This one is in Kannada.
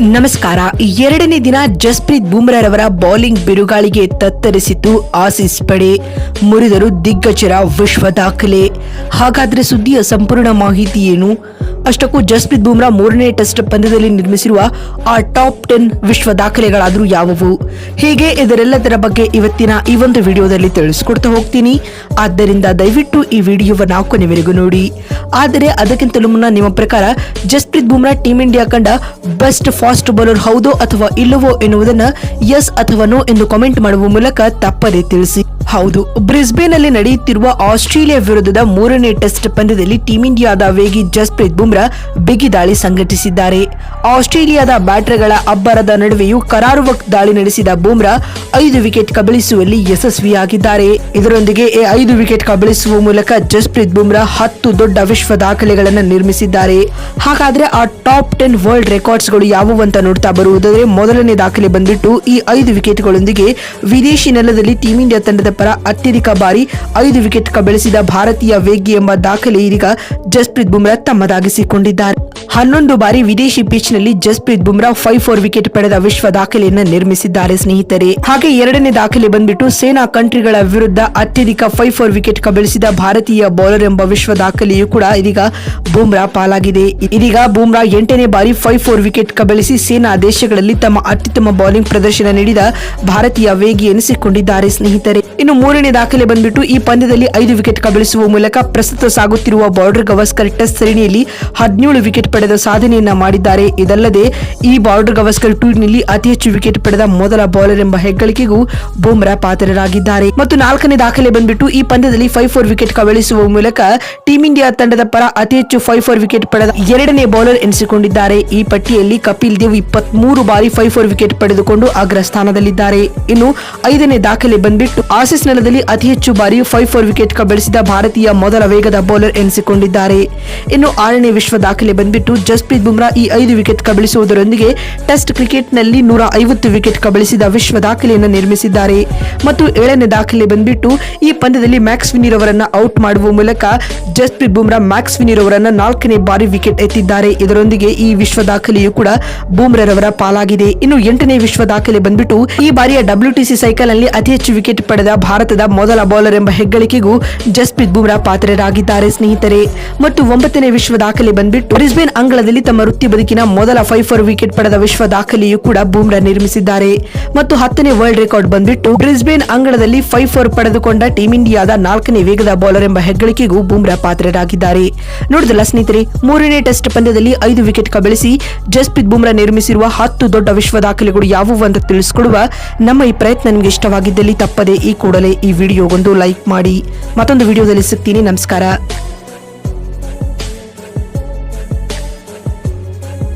ನಮಸ್ಕಾರ. ಎರಡನೇ ದಿನ ಜಸ್ಪ್ರೀತ್ ಬುಮ್ರಾರವರ ಬೌಲಿಂಗ್ ಬಿರುಗಾಳಿಗೆ ತತ್ತರಿಸಿತು ಆಸೀಸ್ ಪಡೆ. ಮುರಿದರು ದಿಗ್ಗಜರ ವಿಶ್ವ ದಾಖಲೆ. ಹಾಗಾದ್ರೆ ಸುದ್ದಿಯ ಸಂಪೂರ್ಣ ಮಾಹಿತಿ ಏನು? ಅಷ್ಟಕ್ಕೂ ಜಸ್ಪ್ರೀತ್ ಬೂಮ್ರಾ ಮೂರನೇ ಟೆಸ್ಟ್ ಪಂದ್ಯದಲ್ಲಿ ನಿರ್ಮಿಸಿರುವ ಆ ಟಾಪ್ ಟೆನ್ ವಿಶ್ವ ದಾಖಲೆಗಳಾದರೂ ಯಾವುವು? ಹೀಗೆ? ಇದರೆಲ್ಲದರ ಬಗ್ಗೆ ಇವತ್ತಿನ ಈ ಒಂದು ವಿಡಿಯೋದಲ್ಲಿ ತಿಳಿಸ್ಕೊಡ್ತಾ ಹೋಗ್ತೀನಿ. ಆದ್ದರಿಂದ ದಯವಿಟ್ಟು ಈ ವಿಡಿಯೋವನ್ನು ಕೊನೆವರೆಗೂ ನೋಡಿ. ಆದರೆ ಅದಕ್ಕಿಂತಲೂ ಮುನ್ನ ನಿಮ್ಮ ಪ್ರಕಾರ ಜಸ್ಪ್ರೀತ್ ಬೂಮ್ರಾ ಟೀಂ ಇಂಡಿಯಾ ಕಂಡ ಬೆಸ್ಟ್ ಫಾಸ್ಟ್ ಬೌಲರ್ ಹೌದೋ ಅಥವಾ ಇಲ್ಲವೋ ಎನ್ನುವುದನ್ನ ಎಸ್ ಅಥವಾ ನೋ ಎಂದು ಕಾಮೆಂಟ್ ಮಾಡುವ ಮೂಲಕ ತಪ್ಪದೇ ತಿಳಿಸಿ. ಹೌದು ಬ್ರಿಸ್ಬೇನ್ ಅಲ್ಲಿ ನಡೆಯುತ್ತಿರುವ ಆಸ್ಟ್ರೇಲಿಯಾ ವಿರುದ್ಧದ ಮೂರನೇ ಟೆಸ್ಟ್ ಪಂದ್ಯದಲ್ಲಿ ಟೀಂ ಇಂಡಿಯಾದ ವೇಗಿ ಜಸ್ಪ್ರೀತ್ ಬುಮ್ರಾ ಬಿಗಿ ದಾಳಿ ಸಂಘಟಿಸಿದ್ದಾರೆ. ಆಸ್ಟ್ರೇಲಿಯಾದ ಬ್ಯಾಟರ್ಗಳ ಅಬ್ಬರದ ನಡುವೆಯೂ ಕರಾರುವಕ್ ದಾಳಿ ನಡೆಸಿದ ಬೂಮ್ರಾ ಐದು ವಿಕೆಟ್ ಕಬಳಿಸುವಲ್ಲಿ ಯಶಸ್ವಿಯಾಗಿದ್ದಾರೆ. ಇದರೊಂದಿಗೆ ಈ ಐದು ವಿಕೆಟ್ ಕಬಳಿಸುವ ಮೂಲಕ ಜಸ್ಪ್ರೀತ್ ಬುಮ್ರಾ ಹತ್ತು ದೊಡ್ಡ ವಿಶ್ವ ದಾಖಲೆಗಳನ್ನು ನಿರ್ಮಿಸಿದ್ದಾರೆ. ಹಾಗಾದ್ರೆ ಆ ಟಾಪ್ ಟೆನ್ ವರ್ಲ್ಡ್ ರೆಕಾರ್ಡ್ಸ್ಗಳು ಯಾವುವು ಅಂತ ನೋಡ್ತಾ ಬರುವುದಾದ್ರೆ ಮೊದಲನೇ ದಾಖಲೆ ಬಂದಿಟ್ಟು ಈ ಐದು ವಿಕೆಟ್ಗಳೊಂದಿಗೆ ವಿದೇಶಿ ನೆಲದಲ್ಲಿ ಟೀಂ ಇಂಡಿಯಾ ತಂಡದ ಪರ ಅತ್ಯಧಿಕ ಬಾರಿ ಐದು ವಿಕೆಟ್ ಕಬಳಿಸಿದ ಭಾರತೀಯ ವೇಗಿ ಎಂಬ ದಾಖಲೆ ಇದೀಗ ಜಸ್ಪ್ರೀತ್ ಬುಮ್ರಾ ತಮ್ಮದಾಗಿಸಿಕೊಂಡಿದ್ದಾರೆ ಹನ್ನೊಂದು ಬಾರಿ ವಿದೇಶಿ ಪಿಚ್ನಲ್ಲಿ Jasprit Bumrah five four wicket ಪಡೆದ ವಿಶ್ವ ದಾಖಲೆಯನ್ನು ನಿರ್ಮಿಸಿದ್ದಾರೆ ಸ್ನೇಹಿತರೆ. ಹಾಗೆ ಎರಡನೇ ದಾಖಲೆ ಬಂದ್ಬಿಟ್ಟು ಸೇನಾ ಕಂಟ್ರಿಗಳ ವಿರುದ್ಧ ಅತ್ಯಧಿಕ ಫೈವ್ ಫೋರ್ ವಿಕೆಟ್ ಕಬಳಿಸಿದ ಭಾರತೀಯ ಬೌಲರ್ ಎಂಬ ವಿಶ್ವ ದಾಖಲೆಯೂ ಕೂಡ ಇದೀಗ ಬುಮ್ರಾ ಪಾಲಾಗಿದೆ. ಇದೀಗ ಬುಮ್ರಾ ಎಂಟನೇ ಬಾರಿ ಫೈವ್ ಫೋರ್ ವಿಕೆಟ್ ಕಬಳಿಸಿ ಸೇನಾ ದೇಶಗಳಲ್ಲಿ ತಮ್ಮ ಅತ್ಯುತ್ತಮ ಬೌಲಿಂಗ್ ಪ್ರದರ್ಶನ ನೀಡಿದ ಭಾರತೀಯ ವೇಗಿ ಎನಿಸಿಕೊಂಡಿದ್ದಾರೆ ಸ್ನೇಹಿತರೆ. ಇನ್ನು ಮೂರನೇ ದಾಖಲೆ ಬಂದ್ಬಿಟ್ಟು ಈ ಪಂದ್ಯದಲ್ಲಿ ಐದು ವಿಕೆಟ್ ಕಬಳಿಸುವ ಮೂಲಕ ಪ್ರಸ್ತುತ ಸಾಗುತ್ತಿರುವ ಬಾರ್ಡರ್ ಗವಾಸ್ಕರ್ ಟೆಸ್ಟ್ ಸರಣಿಯಲ್ಲಿ ಹದಿನೇಳು ವಿಕೆಟ್ ಪಡೆದ ಸಾಧನೆಯನ್ನ ಮಾಡಿದ್ದಾರೆ. ಇದಲ್ಲದೆ, ಈ ಬಾರ್ಡರ್ ಗವಾಸ್ಕರ್ ಟೂರ್ನಿಯಲ್ಲಿ ಅತಿ ಹೆಚ್ಚು ವಿಕೆಟ್ ಪಡೆದ ಮೊದಲ ಬೌಲರ್ ಎಂಬ ಹೆಗ್ಗಳಿಕೆಗೂ ಬುಮ್ರಾ ಪಾತ್ರರಾಗಿದ್ದಾರೆ. ಮತ್ತು ನಾಲ್ಕನೇ ದಾಖಲೆ ಬಂದ್ಬಿಟ್ಟು ಈ ಪಂದ್ಯದಲ್ಲಿ ಫೈವ್ ಫೋರ್ ವಿಕೆಟ್ ಕಬಳಿಸುವ ಮೂಲಕ ಟೀಂ ಇಂಡಿಯಾ ತಂಡದ ಪರ ಅತಿ ಹೆಚ್ಚು ಫೈವ್ ಫೋರ್ ವಿಕೆಟ್ ಪಡೆದ ಎರಡನೇ ಬೌಲರ್ ಎನಿಸಿಕೊಂಡಿದ್ದಾರೆ. ಈ ಪಟ್ಟಿಯಲ್ಲಿ ಕಪಿಲ್ ದೇವ್ ಇಪ್ಪತ್ಮೂರು ಬಾರಿ ಫೈವ್ ಫೋರ್ ವಿಕೆಟ್ ಪಡೆದುಕೊಂಡು ಅಗ್ರ ಸ್ಥಾನದಲ್ಲಿದ್ದಾರೆ ಇನ್ನು ಐದನೇ ದಾಖಲೆ ಬಂದ್ಬಿಟ್ಟು ಆಸಿಸ್ ನೆಲದಲ್ಲಿ ಅತಿ ಹೆಚ್ಚು ಬಾರಿ ಫೈವ್ ಫೋರ್ ವಿಕೆಟ್ ಕಬಳಿಸಿದ ಭಾರತೀಯ ಮೊದಲ ವೇಗದ ಬೌಲರ್ ಎನಿಸಿಕೊಂಡಿದ್ದಾರೆ. ಇನ್ನು ಆರನೇ ವಿಶ್ವ ದಾಖಲೆ ಬಂದ್ಬಿಟ್ಟು ಜಸ್ಪ್ರೀತ್ ಬುಮ್ರಾ ಈ ಐದು ವಿಕೆಟ್ ಕಬಳಿಸುವುದರೊಂದಿಗೆ ಟೆಸ್ಟ್ ಕ್ರಿಕೆಟ್ನಲ್ಲಿ ನೂರ ಐವತ್ತು ವಿಕೆಟ್ ಕಬಳಿಸಿದ ವಿಶ್ವ ದಾಖಲೆಯನ್ನು ನಿರ್ಮಿಸಿದ್ದಾರೆ. ಮತ್ತು ಏಳನೇ ದಾಖಲೆ ಬಂದ್ಬಿಟ್ಟು ಈ ಪಂದ್ಯದಲ್ಲಿ ಮ್ಯಾಕ್ಸ್ ವಿನಿರ್ ಅವರನ್ನ ಔಟ್ ಮಾಡುವ ಮೂಲಕ ಜಸ್ಪ್ರೀತ್ ಬುಮ್ರಾ ಮ್ಯಾಕ್ಸ್ ವಿನಿರ್ ಅವರನ್ನ ನಾಲ್ಕನೇ ಬಾರಿ ವಿಕೆಟ್ ಎತ್ತಿದ್ದಾರೆ. ಇದರೊಂದಿಗೆ ಈ ವಿಶ್ವ ದಾಖಲೆಯು ಕೂಡ ಬುಮ್ರಾರವರ ಪಾಲಾಗಿದೆ. ಇನ್ನು ಎಂಟನೇ ವಿಶ್ವ ದಾಖಲೆ ಬಂದ್ಬಿಟ್ಟು ಈ ಬಾರಿಯ ಡಬ್ಲ್ಯೂಟಿಸಿ ಸೈಕಲ್ನಲ್ಲಿ ಅತಿ ಹೆಚ್ಚು ವಿಕೆಟ್ ಪಡೆದ ಭಾರತದ ಮೊದಲ ಬೌಲರ್ ಎಂಬ ಹೆಗ್ಗಳಿಕೆಗೂ ಜಸ್ಪ್ರೀತ್ ಬುಮ್ರಾ ಪಾತ್ರರಾಗಿದ್ದಾರೆ ಸ್ನೇಹಿತರೆ. ಮತ್ತು ಒಂಬತ್ತನೇ ವಿಶ್ವ ದಾಖಲೆ ಬಂದ್ಬಿಟ್ಟು ಬ್ರಿಸ್ಬೇನ್ ಅಂಗಳದಲ್ಲಿ ತಮ್ಮ ವೃತ್ತಿ ಬದುಕಿನ ಮೊದಲ ಫೈಫರ್ ಫೋರ್ ವಿಕೆಟ್ ಪಡೆದ ವಿಶ್ವ ದಾಖಲೆಯೂ ಕೂಡ ಬೂಮ್ರಾ ನಿರ್ಮಿಸಿದ್ದಾರೆ. ಮತ್ತು ಹತ್ತನೇ ವರ್ಲ್ಡ್ ರೆಕಾರ್ಡ್ ಬಂದ್ಬಿಟ್ಟು ಬ್ರಿಸ್ಬೇನ್ ಅಂಗಳದಲ್ಲಿ ಫೈಫರ್ ಫೋರ್ ಪಡೆದುಕೊಂಡ ಟೀಂ ಇಂಡಿಯಾದ ನಾಲ್ಕನೇ ವೇಗದ ಬೌಲರ್ ಎಂಬ ಹೆಗ್ಗಳಿಕೆಗೂ ಬೂಮ್ರಾ ಪಾತ್ರರಾಗಿದ್ದಾರೆ. ನೋಡಿದಲ್ಲ ಸ್ನೇಹಿತರೆ, ಮೂರನೇ ಟೆಸ್ಟ್ ಪಂದ್ಯದಲ್ಲಿ ಐದು ವಿಕೆಟ್ ಕಬಳಿಸಿ ಜಸ್ಪ್ರೀತ್ ಬೂಮ್ರಾ ನಿರ್ಮಿಸಿರುವ ಹತ್ತು ದೊಡ್ಡ ವಿಶ್ವ ದಾಖಲೆಗಳು ಯಾವುವು ಅಂತ ತಿಳಿಸಿಕೊಡುವ ನಮ್ಮ ಈ ಪ್ರಯತ್ನ ನಿಮಗೆ ಇಷ್ಟವಾಗಿದ್ದಲ್ಲಿ ತಪ್ಪದೆ ಈ ಕೂಡಲೇ ಈ ವಿಡಿಯೋಗೊಂದು ಲೈಕ್ ಮಾಡಿ. ಮತ್ತೊಂದು ವಿಡಿಯೋದಲ್ಲಿ ಸಿಗ್ತೀನಿ. ನಮಸ್ಕಾರ.